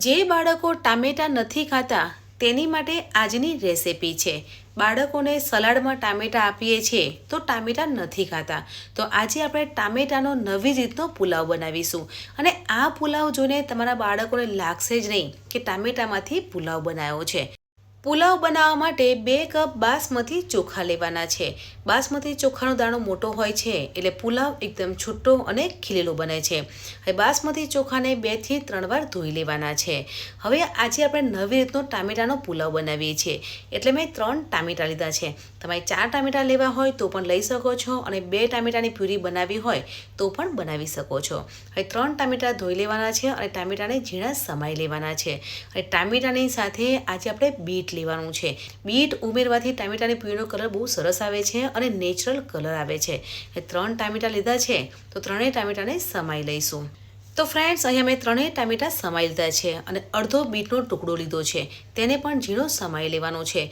જે બાળકો ટામેટાં નથી ખાતા, તેની માટે આજની રેસિપી છે. બાળકોને સલાડમાં ટામેટાં આપીએ છીએ, તો ટામેટાં નથી ખાતા. તો આજે આપણે ટામેટાનો નવી રીતનો પુલાવ બનાવીશું. અને આ પુલાવ જોઈને તમારા બાળકોને લાગશે જ નહીં કે ટામેટામાંથી પુલાવ બનાવ્યો છે. પુલાવ બનાવવા માટે બે કપ બાસમતી ચોખા લેવાના છે. બાસમતી ચોખાનો દાણો મોટો હોય છે એટલે પુલાવ એકદમ છૂટો અને ખીલેલો બને છે. હવે બાસમતી ચોખાને બેથી ત્રણ વાર ધોઈ લેવાના છે. હવે આજે આપણે નવી રીતનો ટામેટાનો પુલાવ બનાવીએ છીએ. એટલે મેં ત્રણ ટામેટાં લીધા છે. તમારે ચાર ટામેટાં લેવા હોય તો પણ લઈ શકો છો અને બે ટામેટાની પ્યુરી બનાવી હોય તો પણ બનાવી શકો છો. હવે ત્રણ ટામેટાં ધોઈ લેવાના છે અને ટામેટાને ઝીણા સમાઈ લેવાના છે. અને ટામેટાની સાથે આજે આપણે બીટ લેવાનું છે. બીટ ઉમેરવાથી ટામેટાની પ્યુરીનો કલર બહુ સરસ આવે છે અને નેચરલ કલર આવે છે. ત્રણ ટામેટા લીધા છે, તો ત્રણેય ટામેટાને સમાઈ લઈશું. તો ફ્રેન્ડ્સ અહીંયા મેં ત્રણેય ટામેટાં સમાઈ લીધા છે અને અડધો બીટનો ટુકડો લીધો છે. તેને પણ ઝીણો સમાઈ લેવાનો છે.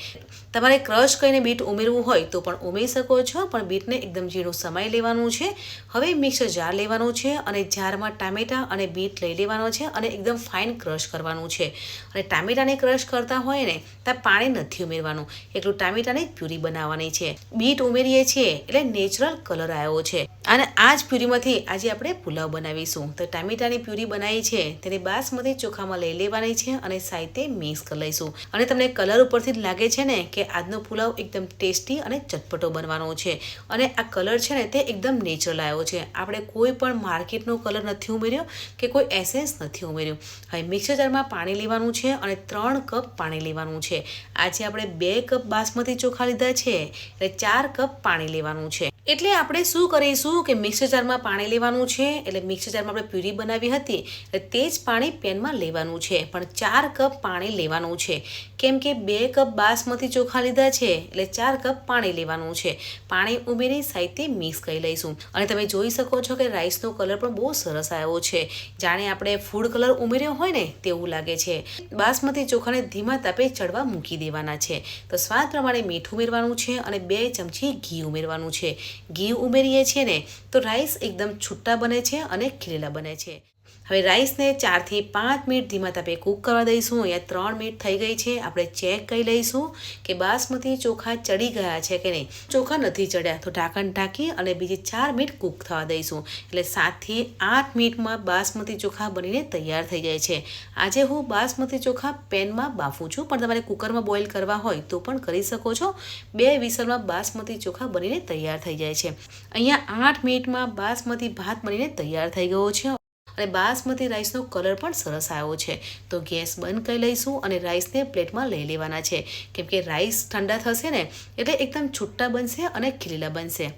તમારે ક્રશ કરીને બીટ ઉમેરવું હોય તો પણ ઉમેરી શકો છો, પણ બીટને એકદમ ઝીણું સમાઈ લેવાનું છે. હવે મિક્સર જાર લેવાનું છે અને જારમાં ટામેટાં અને બીટ લઈ લેવાનો છે અને એકદમ ફાઇન ક્રશ કરવાનું છે. અને ટામેટાને ક્રશ કરતા હોય ને ત્યાં પાણી નથી ઉમેરવાનું. એટલું ટામેટાની પ્યુરી બનાવવાની છે. બીટ ઉમેરીએ છીએ એટલે નેચરલ કલર આવ્યો છે. અને આ જ પ્યુરીમાંથી આજે આપણે પુલાવ બનાવીશું. તો ટામેટાની પ્યુરી બનાવી છે, તેને બાસમતી ચોખામાં લઈ લેવાની છે અને સાઈતે મિક્સ કરી લઈશું. અને તમને કલર ઉપરથી જ લાગે છે ને કે આજનો પુલાવ એકદમ ટેસ્ટી અને ચટપટો બનવાનો છે. અને આ કલર છે ને તે એકદમ નેચરલ આવ્યો છે. આપણે કોઈ પણ માર્કેટનો કલર નથી ઉમેર્યો કે કોઈ એસેન્સ નથી ઉમેર્યું. હવે મિક્સર જારમાં પાણી લેવાનું છે અને ત્રણ કપ પાણી લેવાનું છે. આજે આપણે બે કપ બાસમતી ચોખા લીધા છે, એટલે ચાર કપ પાણી લેવાનું છે. એટલે આપણે શું કરીશું કે મિક્સર જારમાં પાણી લેવાનું છે, એટલે મિક્સર જારમાં આપણે પ્યુરી બનાવી હતી, એટલે તે જ પાણી પેનમાં લેવાનું છે. પણ ચાર કપ પાણી લેવાનું છે. કેમ કે બે કપ બાસમતી ચોખા લીધા છે, એટલે ચાર કપ પાણી લેવાનું છે. પાણી ઉમેરી સાઈતે મિક્સ કરી લઈશું. અને તમે જોઈ શકો છો કે રાઈસનો કલર પણ બહુ સરસ આવ્યો છે. જાણે આપણે ફૂડ કલર ઉમેર્યો હોય ને તેવું લાગે છે. બાસમતી ચોખાને ધીમા તાપે ચડવા મૂકી દેવાના છે. તો સ્વાદ પ્રમાણે મીઠું ઉમેરવાનું છે અને બે ચમચી ઘી ઉમેરવાનું છે. ઘી ઉમેરીએ છીએ ને તો રાઈસ એકદમ છૂટા બને છે અને ખીલેલા બને છે. હવે રાઈસને ચારથી પાંચ મિનિટ ધીમા તાપે કૂક કરવા દઈશું. અહીંયા ત્રણ મિનિટ થઈ ગઈ છે. આપણે ચેક કરી લઈશું કે બાસમતી ચોખા ચડી ગયા છે કે નહીં. ચોખા નથી ચડ્યા, તો ઢાંકણ ઢાંકી અને બીજી ચાર મિનિટ કૂક થવા દઈશું. એટલે સાતથી આઠ મિનિટમાં બાસમતી ચોખા બનીને તૈયાર થઈ જાય છે. આજે હું બાસમતી ચોખા પેનમાં બાફું છું, પણ તમારે કુકરમાં બોઇલ કરવા હોય તો પણ કરી શકો છો. બે વિસલમાં બાસમતી ચોખા બનીને તૈયાર થઈ જાય છે. અહીંયા આઠ મિનિટમાં બાસમતી ભાત બનીને તૈયાર થઈ ગયો છે. અને બાસમતી રાઈસનો કલર પણ સરસ આવ્યો છે. તો ગેસ બંધ કરી લઈશું અને રાઈસને પ્લેટમાં લઈ લેવાના છે. કેમ કે રાઈસ ઠંડા થશે ને, એટલે એકદમ છૂટા બનશે અને ખીલેલા બનશે.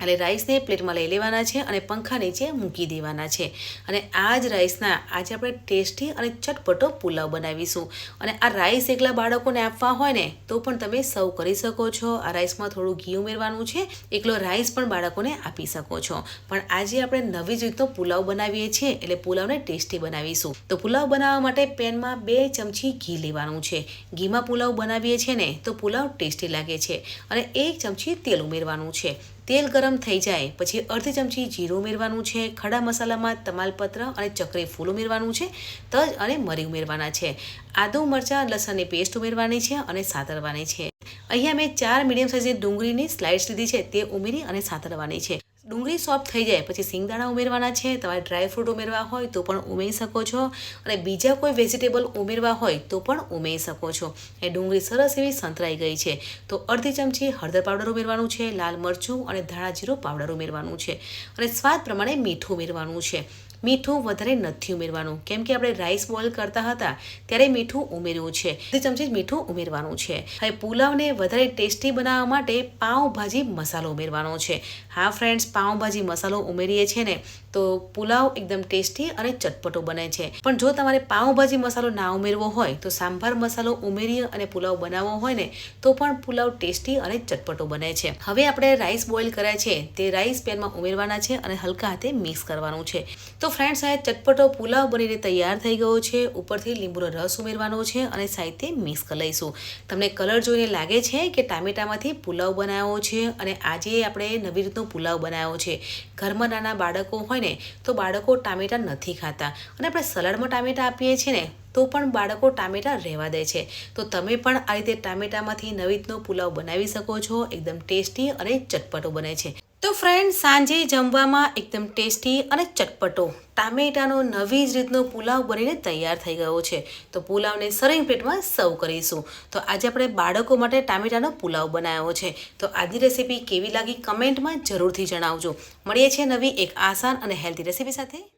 એટલે રાઈસને પ્લેટમાં લઈ લેવાના છે અને પંખા નીચે મૂકી દેવાના છે. અને આ જ રાઈસના આજે આપણે ટેસ્ટી અને ચટપટો પુલાવ બનાવીશું. અને આ રાઈસ એકલા બાળકોને આપવા હોય ને, તો પણ તમે સર્વ કરી શકો છો. આ રાઈસમાં થોડું ઘી ઉમેરવાનું છે. એકલો રાઈસ પણ બાળકોને આપી શકો છો. પણ આજે આપણે નવી જ રીતનો પુલાવ બનાવીએ છીએ, એટલે પુલાવને ટેસ્ટી બનાવીશું. તો પુલાવ બનાવવા માટે પેનમાં બે ચમચી ઘી લેવાનું છે. ઘીમાં પુલાવ બનાવીએ છીએ ને, તો પુલાવ ટેસ્ટી લાગે છે. અને એક ચમચી તેલ ઉમેરવાનું છે. તેલ ગરમ થઈ જાય, પછી અર્ધ ચમચી જીરું ઉમેરવાનું છે, ખડા મસાલામાં તમાલપત્ર અને ચકરી ફૂલ ઉમેરવાનું છે, તજ અને મરી ઉમેરવાના છે. આદુ, મરચાં લસણની પેસ્ટ ઉમેરવાની છે અને સાતરવાની છે. અહીંયા મેં ચાર મીડિયમ સાઇઝની ડુંગળીની સ્લાઇડ્સ લીધી છે, તે ઉમેરી અને સાતરવાની છે. ડુંગળી સોફ્ટ થઈ જાય, પછી સિંગદાણા ઉમેરવાના છે, તમારે ડ્રાય ફ્રૂટ ઉમેરવા હોય તો પણ ઉમેરી શકો છો અને બીજા કોઈ વેજીટેબલ ઉમેરવા હોય તો પણ ઉમેરી શકો છો. એ ડુંગળી સરસ એવી સંતરાઈ ગઈ છે. તો અડધી ચમચી હળદર પાવડર ઉમેરવાનું છે, લાલ મરચું અને ધાણા જીરું પાવડર ઉમેરવાનું છે અને સ્વાદ પ્રમાણે મીઠું ઉમેરવાનું છે. મીઠું વધારે નથી ઉમેરવાનું. કેમ કે આપણે રાઈસ બોઇલ કરતા હતા, ત્યારે મીઠું ઉમેર્યું છે. અડધી ચમચી મીઠું ઉમેરવાનું છે. હવે પુલાવને વધારે ટેસ્ટી બનાવવા માટે પાઉંભાજી મસાલો ઉમેરવાનો છે. હા ફ્રેન્ડ્સ પાઉંભાજી મસાલો ઉમેરીએ છીએ ને, તો પુલાવ એકદમ ટેસ્ટી અને ચટપટો બને છે. પણ જો તમારે પાઉંભાજી મસાલો ના ઉમેરવો હોય, તો સાંભાર મસાલો ઉમેરી અને પુલાવ બનાવવો હોય ને, તો પણ પુલાવ ટેસ્ટી અને ચટપટો બને છે. હવે આપણે રાઈસ બોઇલ કર્યા છે. તે રાઈસ પેનમાં ઉમેરવાના છે અને હલકા હાથે મિક્સ કરવાનું છે. તો ફ્રેન્ડ્સ આ ચટપટો પુલાવ બનીને તૈયાર થઈ ગયો છે. ઉપરથી લીંબુનો રસ ઉમેરવાનો છે અને સાહિત્ય મિક્સ કરી લઈશું. તમને કલર જોઈને લાગે છે કે ટામેટામાંથી પુલાવ બનાવ્યો છે અને આજે આપણે નવી રીતનો પુલાવ બનાવ્યો છે. ઘરમાં નાના બાળકો હોય ને, તો બાળકો ટામેટાં નથી ખાતા. અને આપણે સલાડમાં ટામેટા આપીએ છીએ ને, તો પણ બાળકો ટામેટા રહેવા દે છે. તો તમે પણ આ રીતે ટામેટામાંથી નવી રીતનો પુલાવ બનાવી શકો છો. એકદમ ટેસ્ટી અને ચટપટો બને છે. તો ફ્રેન્ડ સાંજે જમવામાં એકદમ ટેસ્ટી અને ચટપટો. ટામેટાનો નવી જ રીતનો પુલાવ બનીને તૈયાર થઈ ગયો છે. તો પુલાવને સરિંગ પ્લેટમાં સર્વ કરીશું. તો આજે આપણે બાળકો માટે ટામેટાનો પુલાવ બનાવ્યો છે. તો આજની રેસીપી કેવી લાગી કમેન્ટમાં જરૂરથી જણાવજો. મળીએ છીએ નવી એક આસાન અને હેલ્ધી રેસીપી સાથે.